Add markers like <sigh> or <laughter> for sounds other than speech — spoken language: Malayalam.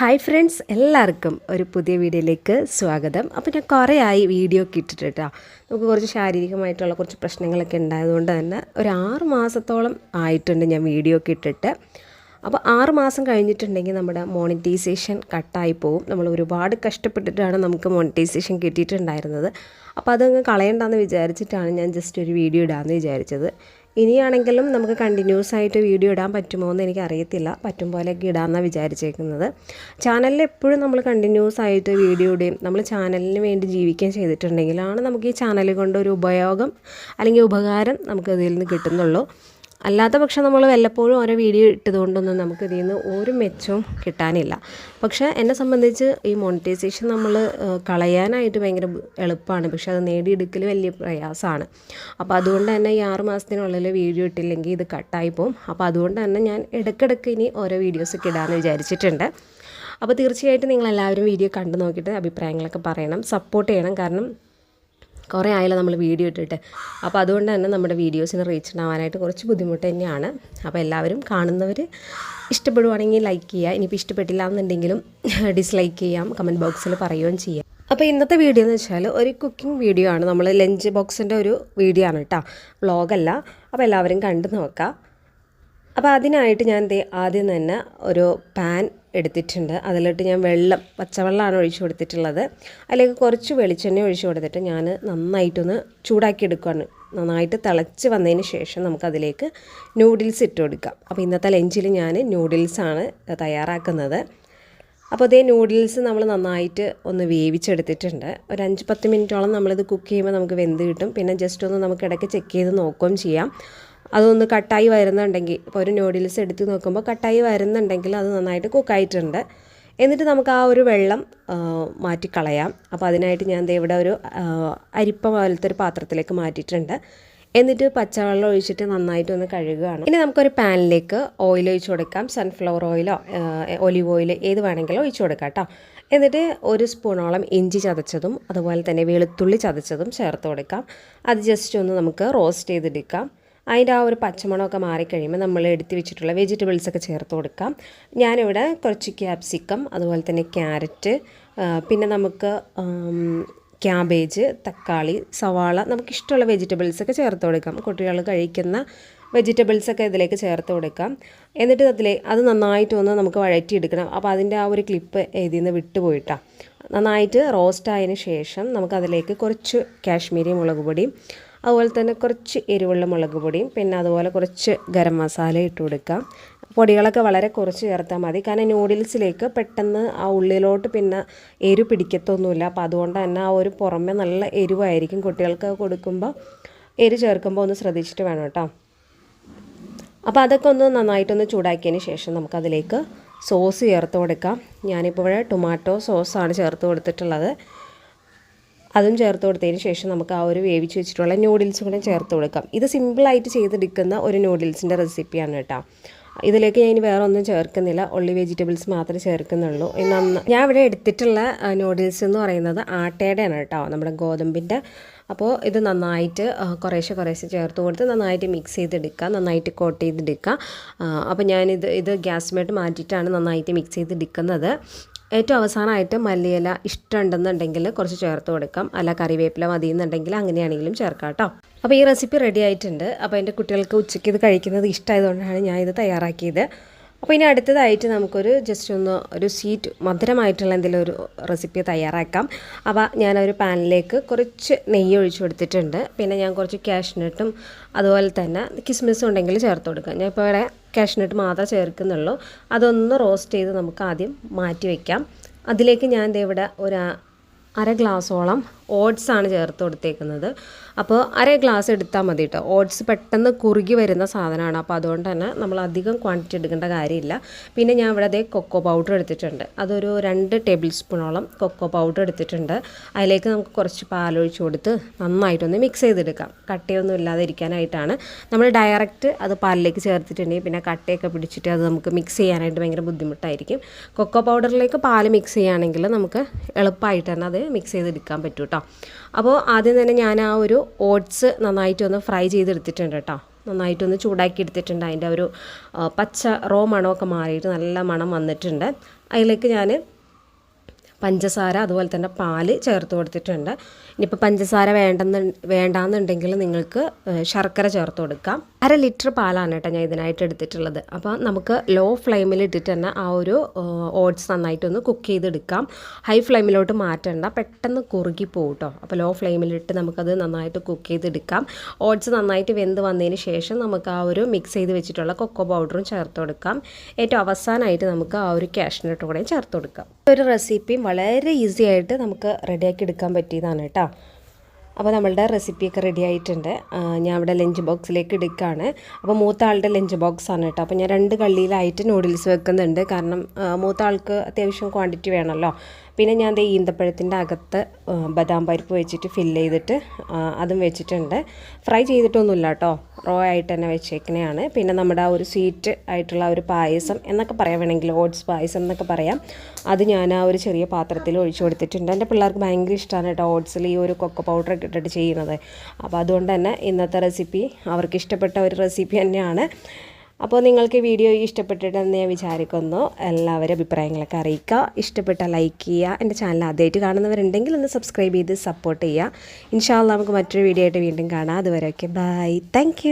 ഹായ് ഫ്രണ്ട്സ് എല്ലാവർക്കും ഒരു പുതിയ വീഡിയോയിലേക്ക് സ്വാഗതം. അപ്പോൾ ഞാൻ കുറേ ആയി വീഡിയോ ഒക്കെ ഇട്ടിട്ട് കേട്ടോ നമുക്ക് കുറച്ച് ശാരീരികമായിട്ടുള്ള കുറച്ച് പ്രശ്നങ്ങളൊക്കെ ഉണ്ടായതുകൊണ്ട് തന്നെ ഒരു ആറ് മാസത്തോളം ആയിട്ടുണ്ട് ഞാൻ വീഡിയോ ഒക്കെ ഇട്ടിട്ട്. അപ്പോൾ ആറ് മാസം കഴിഞ്ഞിട്ടുണ്ടെങ്കിൽ നമ്മുടെ മോണിറ്റൈസേഷൻ കട്ടായി പോവും. നമ്മൾ ഒരുപാട് കഷ്ടപ്പെട്ടിട്ടാണ് നമുക്ക് മോണിറ്റൈസേഷൻ കിട്ടിയിട്ടുണ്ടായിരുന്നത്. അപ്പോൾ അതങ്ങ് കളയണ്ടെന്ന് വിചാരിച്ചിട്ടാണ് ഞാൻ ജസ്റ്റ് ഒരു വീഡിയോ ഇടാമെന്ന് വിചാരിച്ചത്. ഇനിയാണെങ്കിലും നമുക്ക് കണ്ടിന്യൂസ് ആയിട്ട് വീഡിയോ ഇടാൻ പറ്റുമോ എന്ന് എനിക്കറിയത്തില്ല. പറ്റും പോലെയൊക്കെ ഇടാമെന്നാണ് വിചാരിച്ചേക്കുന്നത്. ചാനലിൽ എപ്പോഴും നമ്മൾ കണ്ടിന്യൂസ് ആയിട്ട് വീഡിയോ ഇടുകയും നമ്മൾ ചാനലിന് വേണ്ടി ജീവിക്കുകയും ചെയ്തിട്ടുണ്ടെങ്കിലാണ് നമുക്ക് ഈ ചാനൽ കൊണ്ട് ഒരു ഉപയോഗം അല്ലെങ്കിൽ ഉപകാരം നമുക്ക് ഇതിൽ നിന്ന് കിട്ടുന്നുള്ളൂ. അല്ലാത്ത പക്ഷം നമ്മൾ വല്ലപ്പോഴും ഓരോ വീഡിയോ ഇട്ടതുകൊണ്ടൊന്നും നമുക്ക് ഇതിൽ നിന്ന് ഒരു മെച്ചവും കിട്ടാനില്ല. പക്ഷേ എന്നെ സംബന്ധിച്ച് ഈ മോണിറ്റൈസേഷൻ നമ്മൾ കളയാനായിട്ട് ഭയങ്കര എളുപ്പമാണ്. പക്ഷേ അത് നേടിയെടുക്കൽ വലിയ പ്രയാസമാണ്. അപ്പോൾ അതുകൊണ്ട് തന്നെ ഈ ആറ് മാസത്തിനുള്ളിൽ വീഡിയോ ഇട്ടില്ലെങ്കിൽ ഇത് കട്ടായി പോകും അപ്പോൾ അതുകൊണ്ട് തന്നെ ഞാൻ ഇടയ്ക്കിടയ്ക്ക് ഇനി ഓരോ വീഡിയോസൊക്കെ ഇടാമെന്ന് വിചാരിച്ചിട്ടുണ്ട്. അപ്പോൾ തീർച്ചയായിട്ടും നിങ്ങളെല്ലാവരും വീഡിയോ കണ്ടു നോക്കിയിട്ട് അഭിപ്രായങ്ങളൊക്കെ പറയണം. സപ്പോർട്ട് ചെയ്യണം. കാരണം കുറേ ആയല്ലോ നമ്മൾ വീഡിയോ ഇട്ടിട്ട്. അപ്പോൾ അതുകൊണ്ട് തന്നെ നമ്മുടെ വീഡിയോസിന് റീച്ച് ഉണ്ടാവാനായിട്ട് കുറച്ച് ബുദ്ധിമുട്ട് തന്നെയാണ്. അപ്പോൾ എല്ലാവരും കാണുന്നവർ ഇഷ്ടപ്പെടുവാണെങ്കിൽ ലൈക്ക് ചെയ്യുക. ഇനിയിപ്പോൾ ഇഷ്ടപ്പെട്ടില്ല എന്നുണ്ടെങ്കിലും ഡിസ്ലൈക്ക് <laughs> ചെയ്യാം കമന്റ് ബോക്സിൽ പറയുകയും ചെയ്യാം. അപ്പോൾ ഇന്നത്തെ വീഡിയോ എന്ന് വെച്ചാൽ ഒരു കുക്കിംഗ് വീഡിയോ ആണ്. നമ്മൾ ലഞ്ച് ബോക്സിന്റെ ഒരു വീഡിയോ ആണ് കേട്ടോ വ്ളോഗല്ല അപ്പോൾ എല്ലാവരും കണ്ടു നോക്കാം. അപ്പോൾ അതിനായിട്ട് ഞാൻ ആദ്യം തന്നെ ഒരു പാൻ എടുത്തിട്ടുണ്ട്. അതിലിട്ട് ഞാൻ വെള്ളം പച്ചവെള്ളമാണ് ഒഴിച്ചു കൊടുത്തിട്ടുള്ളത്. അതിലേക്ക് കുറച്ച് വെളിച്ചെണ്ണ ഒഴിച്ചു കൊടുത്തിട്ട് ഞാൻ നന്നായിട്ടൊന്ന് ചൂടാക്കി എടുക്കുകയാണ് നന്നായിട്ട് തിളച്ച് വന്നതിന് ശേഷം നമുക്കതിലേക്ക് നൂഡിൽസ് ഇട്ട് കൊടുക്കാം. അപ്പോൾ ഇന്നത്തെ ലഞ്ചിൽ ഞാൻ നൂഡിൽസാണ് തയ്യാറാക്കുന്നത്. അപ്പോൾ അതേ നൂഡിൽസ് നമ്മൾ നന്നായിട്ട് ഒന്ന് വേവിച്ചെടുത്തിട്ടുണ്ട്. ഒരു അഞ്ച് പത്ത് മിനിറ്റോളം നമ്മളിത് കുക്ക് ചെയ്യുമ്പോൾ നമുക്ക് വെന്ത് കിട്ടും. പിന്നെ ജസ്റ്റ് ഒന്ന് നമുക്ക് ഇടയ്ക്ക് ചെക്ക് ചെയ്ത് നോക്കുകയും ചെയ്യാം. അതൊന്ന് കട്ടായി വരുന്നുണ്ടെങ്കിൽ ഇപ്പോൾ ഒരു നൂഡിൽസ് എടുത്ത് നോക്കുമ്പോൾ കട്ടായി വരുന്നുണ്ടെങ്കിൽ അത് നന്നായിട്ട് കുക്കായിട്ടുണ്ട് എന്നിട്ട് നമുക്ക് ആ ഒരു വെള്ളം മാറ്റിക്കളയാം. അപ്പോൾ അതിനായിട്ട് ഞാൻ ഇവിടെ ഒരു അരിപ്പ പോലത്തെ ഒരു പാത്രത്തിലേക്ക് മാറ്റിയിട്ടുണ്ട്. എന്നിട്ട് പച്ചവെള്ളം ഒഴിച്ചിട്ട് നന്നായിട്ട് ഒന്ന് കഴുകുകയാണ്. ഇനി നമുക്കൊരു പാനിലേക്ക് ഓയിൽ ഒഴിച്ച് കൊടുക്കാം. സൺഫ്ലവർ ഓയിലോ ഒലിവ് ഓയിൽ ഏത് വേണമെങ്കിലും ഒഴിച്ച് കൊടുക്കാം കേട്ടോ. എന്നിട്ട് ഒരു സ്പൂണോളം ഇഞ്ചി ചതച്ചതും അതുപോലെ തന്നെ വെളുത്തുള്ളി ചതച്ചതും ചേർത്ത് കൊടുക്കാം. അത് ജസ്റ്റ് ഒന്ന് നമുക്ക് റോസ്റ്റ് ചെയ്തെടുക്കാം. അതിന്റെ ആ ഒരു പച്ചമണമൊക്കെ മാറിക്കഴിയുമ്പോൾ നമ്മൾ എടുത്തു വെച്ചിട്ടുള്ള വെജിറ്റബിൾസൊക്കെ ചേർത്ത് കൊടുക്കാം. ഞാനിവിടെ കുറച്ച് ക്യാപ്സിക്കം അതുപോലെ തന്നെ ക്യാരറ്റ് പിന്നെ നമുക്ക് ക്യാബേജ് തക്കാളി സവാള നമുക്കിഷ്ടമുള്ള വെജിറ്റബിൾസൊക്കെ ചേർത്ത് കൊടുക്കാം. കുട്ടികൾ കഴിക്കുന്ന വെജിറ്റബിൾസൊക്കെ ഇതിലേക്ക് ചേർത്ത് കൊടുക്കാം. എന്നിട്ട് അതിലെ അത് നന്നായിട്ട് ഒന്ന് നമുക്ക് വഴറ്റിയെടുക്കണം. അപ്പോൾ അതിന്റെ ആ ഒരു ക്ലിപ്പ് ഇതിൽ നിന്ന് വിട്ടുപോയിട്ടാണ് നന്നായിട്ട് റോസ്റ്റ് ആയതിന് ശേഷം നമുക്കതിലേക്ക് കുറച്ച് കാശ്മീരി മുളക് പൊടിയും അതുപോലെ തന്നെ കുറച്ച് എരിവുള്ള മുളക് പൊടിയും പിന്നെ അതുപോലെ കുറച്ച് ഗരം മസാല ഇട്ട് കൊടുക്കാം. പൊടികളൊക്കെ വളരെ കുറച്ച് ചേർത്താൽ മതി. കാരണം നൂഡിൽസിലേക്ക് പെട്ടെന്ന് ആ ഉള്ളിലോട്ട് പിന്നെ എരിവ് പിടിക്കത്തൊന്നുമില്ല. അപ്പോൾ അതുകൊണ്ട് തന്നെ ആ ഒരു പുറമെ നല്ല എരിവായിരിക്കും കുട്ടികൾക്ക് കൊടുക്കുമ്പോൾ എരി ചേർക്കുമ്പോൾ ഒന്ന് ശ്രദ്ധിച്ചിട്ട് വേണം കേട്ടോ. അപ്പോൾ അതൊക്കെ ഒന്ന് നന്നായിട്ടൊന്ന് ചൂടാക്കിയതിന് ശേഷം നമുക്കതിലേക്ക് സോസ് ചേർത്ത് കൊടുക്കാം. ഞാനിപ്പോൾ ഇവിടെ ടൊമാറ്റോ സോസാണ് ചേർത്ത് കൊടുത്തിട്ടുള്ളത്. അതും ചേർത്ത് കൊടുത്തതിന് ശേഷം നമുക്ക് ആ ഒരു വേവിച്ച് വെച്ചിട്ടുള്ള നൂഡിൽസും കൂടെ ചേർത്ത് കൊടുക്കാം. ഇത് സിമ്പിളായിട്ട് ചെയ്തെടുക്കുന്ന ഒരു നൂഡിൽസിന്റെ റെസിപ്പിയാണ് കേട്ടോ. ഇതിലേക്ക് ഞാൻ ഇനി വേറെ ഒന്നും ചേർക്കുന്നില്ല. ഉള്ളി വെജിറ്റബിൾസ് മാത്രമേ ചേർക്കുന്നുള്ളൂ. ഞാൻ ഇവിടെ എടുത്തിട്ടുള്ള നൂഡിൽസ് എന്ന് പറയുന്നത് ആട്ടയുടെയാണ് കേട്ടോ. നമ്മുടെ ഗോതമ്പിന്റെ അപ്പോൾ ഇത് നന്നായിട്ട് കുറേശ്ശെ കുറേശ്ശെ ചേർത്ത് കൊടുത്ത് നന്നായിട്ട് മിക്സ് ചെയ്തെടുക്കുക. നന്നായിട്ട് കോട്ട് ചെയ്തെടുക്കുക. അപ്പോൾ ഞാനിത് ഇത് ഗ്യാസ് മേട്ട് മാറ്റിയിട്ടാണ് നന്നായിട്ട് മിക്സ് ചെയ്തെടുക്കുന്നത്. ഏറ്റവും അവസാനമായിട്ട് മല്ലിയില ഇഷ്ടമുണ്ടെന്നുണ്ടെങ്കിൽ കുറച്ച് ചേർത്ത് കൊടുക്കാം. അല്ല കറിവേപ്പില മതി എന്നുണ്ടെങ്കിൽ അങ്ങനെയാണെങ്കിലും ചേർക്കാം കേട്ടോ. അപ്പോൾ ഈ റെസിപ്പി റെഡി ആയിട്ടുണ്ട്. അപ്പോൾ എന്റെ കുട്ടികൾക്ക് ഉച്ചയ്ക്ക് ഇത് കഴിക്കുന്നത് ഇഷ്ടമായതുകൊണ്ടാണ് ഞാൻ ഇത് തയ്യാറാക്കിയത്. അപ്പോൾ ഇനി അടുത്തതായിട്ട് നമുക്കൊരു ജസ്റ്റ് ഒന്ന് ഒരു സ്വീറ്റ് മധുരമായിട്ടുള്ള എന്തെങ്കിലും ഒരു റെസിപ്പി തയ്യാറാക്കാം. അപ്പോൾ ഒരു പാനിലേക്ക് കുറച്ച് നെയ്യ് ഒഴിച്ചു കൊടുത്തിട്ടുണ്ട്. പിന്നെ ഞാൻ കുറച്ച് കാഷ്നട്ടും അതുപോലെ തന്നെ കിസ്മിസും ഉണ്ടെങ്കിൽ ചേർത്ത് കൊടുക്കാം. ഞാൻ ഇപ്പോൾ ഇവിടെ കാഷ്നട്ട് മാത്രമേ ചേർക്കുന്നുള്ളൂ. അതൊന്ന് റോസ്റ്റ് ചെയ്ത് നമുക്ക് ആദ്യം മാറ്റി വയ്ക്കാം അതിലേക്ക് ഞാൻ ഇവിടെ ഒരു അര ഗ്ലാസോളം ഓട്സ് ആണ് ചേർത്ത് കൊടുത്തേക്കുന്നത്. അപ്പോൾ അര ഗ്ലാസ് എടുത്താൽ മതി കേട്ടോ ഓട്സ് പെട്ടെന്ന് കുറുകി വരുന്ന സാധനമാണ്. അപ്പോൾ അതുകൊണ്ട് തന്നെ നമ്മൾ അധികം ക്വാണ്ടിറ്റി എടുക്കേണ്ട കാര്യമില്ല. പിന്നെ ഞാൻ ഇവിടെ അതേ കൊക്കോ പൗഡർ എടുത്തിട്ടുണ്ട്. അതൊരു രണ്ട് ടേബിൾ സ്പൂണോളം കൊക്കോ പൗഡർ എടുത്തിട്ടുണ്ട്. അതിലേക്ക് നമുക്ക് കുറച്ച് പാലൊഴിച്ച് കൊടുത്ത് നന്നായിട്ടൊന്ന് മിക്സ് ചെയ്തെടുക്കാം. കട്ടയൊന്നും ഇല്ലാതെ ഇരിക്കാനായിട്ടാണ്. നമ്മൾ ഡയറക്റ്റ് അത് പാലിലേക്ക് ചേർത്തിട്ടുണ്ടെങ്കിൽ പിന്നെ കട്ടയൊക്കെ പിടിച്ചിട്ട് അത് നമുക്ക് മിക്സ് ചെയ്യാനായിട്ട് ഭയങ്കര ബുദ്ധിമുട്ടായിരിക്കും. കൊക്കോ പൗഡറിലേക്ക് പാൽ മിക്സ് ചെയ്യുകയാണെങ്കിൽ നമുക്ക് എളുപ്പമായിട്ട് തന്നെ അത് മിക്സ് ചെയ്തെടുക്കാൻ പറ്റും അപ്പോൾ ആദ്യം തന്നെ ഞാൻ ആ ഒരു ഓട്സ് നന്നായിട്ടൊന്ന് ഫ്രൈ ചെയ്തെടുത്തിട്ടുണ്ട് കേട്ടോ. നന്നായിട്ടൊന്ന് ചൂടാക്കി എടുത്തിട്ടുണ്ട് അതിന്റെ ഒരു പച്ച റോ മണമൊക്കെ മാറിയിട്ട് നല്ല മണം വന്നിട്ടുണ്ട്. അതിലേക്ക് ഞാൻ പഞ്ചസാര അതുപോലെ തന്നെ പാൽ ചേർത്ത് കൊടുത്തിട്ടുണ്ട്. ഇനിയിപ്പോൾ പഞ്ചസാര വേണ്ടെന്ന് വേണ്ടാന്നുണ്ടെങ്കിൽ നിങ്ങൾക്ക് ശർക്കര ചേർത്ത് കൊടുക്കാം. അര ലിറ്റർ പാലാണ് കേട്ടോ ഞാൻ ഇതിനായിട്ട് എടുത്തിട്ടുള്ളത്. അപ്പോൾ നമുക്ക് ലോ ഫ്ലെയിമിൽ ഇട്ടിട്ട് തന്നെ ആ ഒരു ഓട്സ് നന്നായിട്ടൊന്ന് കുക്ക് ചെയ്തെടുക്കാം. ഹൈ ഫ്ലെയിമിലോട്ട് മാറ്റേണ്ട പെട്ടെന്ന് കുറുകി പോകും അപ്പോൾ ലോ ഫ്ലെയിമിലിട്ട് നമുക്കത് നന്നായിട്ട് കുക്ക് ചെയ്തെടുക്കാം. ഓട്സ് നന്നായിട്ട് വെന്ത് വന്നതിന് ശേഷം നമുക്ക് ആ ഒരു മിക്സ് ചെയ്ത് വെച്ചിട്ടുള്ള കൊക്കോ പൗഡറും ചേർത്ത് കൊടുക്കാം. ഏറ്റവും അവസാനമായിട്ട് നമുക്ക് ആ ഒരു കാഷ്നട്ട് കൂടെയും ചേർത്ത് കൊടുക്കാം. ഒരു റെസിപ്പിയും വളരെ ഈസി ആയിട്ട് നമുക്ക് റെഡിയാക്കി എടുക്കാൻ പറ്റിയതാണ് കേട്ടോ. അപ്പോൾ നമ്മളുടെ റെസിപ്പിയൊക്കെ റെഡി ആയിട്ടുണ്ട്. ഞാൻ ഇവിടെ ലഞ്ച് ബോക്സിലേക്ക് എടുക്കുകയാണ്. അപ്പോൾ മൂത്ത ആളുടെ ലഞ്ച് ബോക്സ് ആണ് കേട്ടോ. അപ്പോൾ ഞാൻ രണ്ട് കള്ളിയിലായിട്ട് നൂഡിൽസ് വെക്കുന്നുണ്ട്. കാരണം മൂത്ത ആൾക്ക് അത്യാവശ്യം ക്വാണ്ടിറ്റി വേണമല്ലോ. പിന്നെ ഞാൻ ദേ ഈന്തപ്പഴത്തിന്റെ അകത്ത് ബദാം പരിപ്പ് വെച്ചിട്ട് ഫില്ല് ചെയ്തിട്ട് അതും വെച്ചിട്ടുണ്ട്. ഫ്രൈ ചെയ്തിട്ടൊന്നുമില്ല കേട്ടോ. റോ ആയിട്ട് തന്നെ വെച്ചേക്കണയാണ്. പിന്നെ നമ്മുടെ ആ ഒരു സ്വീറ്റ് ആയിട്ടുള്ള ഒരു പായസം എന്നൊക്കെ പറയാൻ വേണമെങ്കിൽ ഓട്സ് പായസം എന്നൊക്കെ പറയാം. അത് ഞാൻ ആ ഒരു ചെറിയ പാത്രത്തിൽ ഒഴിച്ചു കൊടുത്തിട്ടുണ്ട്. എന്റെ പിള്ളേർക്ക് ഭയങ്കര ഇഷ്ടമാണ് കേട്ടോ. ഓട്സിൽ ഈ ഒരു കൊക്കോ പൗഡർ ഒക്കെ ഇട്ടിട്ട് ചെയ്യുന്നത്. അപ്പോൾ അതുകൊണ്ട് തന്നെ ഇന്നത്തെ റെസിപ്പി അവർക്ക് ഇഷ്ടപ്പെട്ട ഒരു റെസിപ്പി തന്നെയാണ്. അപ്പോൾ നിങ്ങൾക്ക് വീഡിയോ ഇഷ്ടപ്പെട്ടിട്ടെന്ന് ഞാൻ വിചാരിക്കുന്നു. എല്ലാവരും അഭിപ്രായങ്ങളൊക്കെ അറിയിക്കുക. ഇഷ്ടപ്പെട്ട ലൈക്ക് ചെയ്യുക. എന്റെ ചാനൽ ആദ്യമായിട്ട് കാണുന്നവരുണ്ടെങ്കിൽ ഒന്ന് സബ്സ്ക്രൈബ് ചെയ്ത് സപ്പോർട്ട് ചെയ്യുക. ഇൻഷാല്ല നമുക്ക് മറ്റൊരു വീഡിയോ ആയിട്ട് വീണ്ടും കാണാം. അതുവരെയൊക്കെ ബൈ താങ്ക്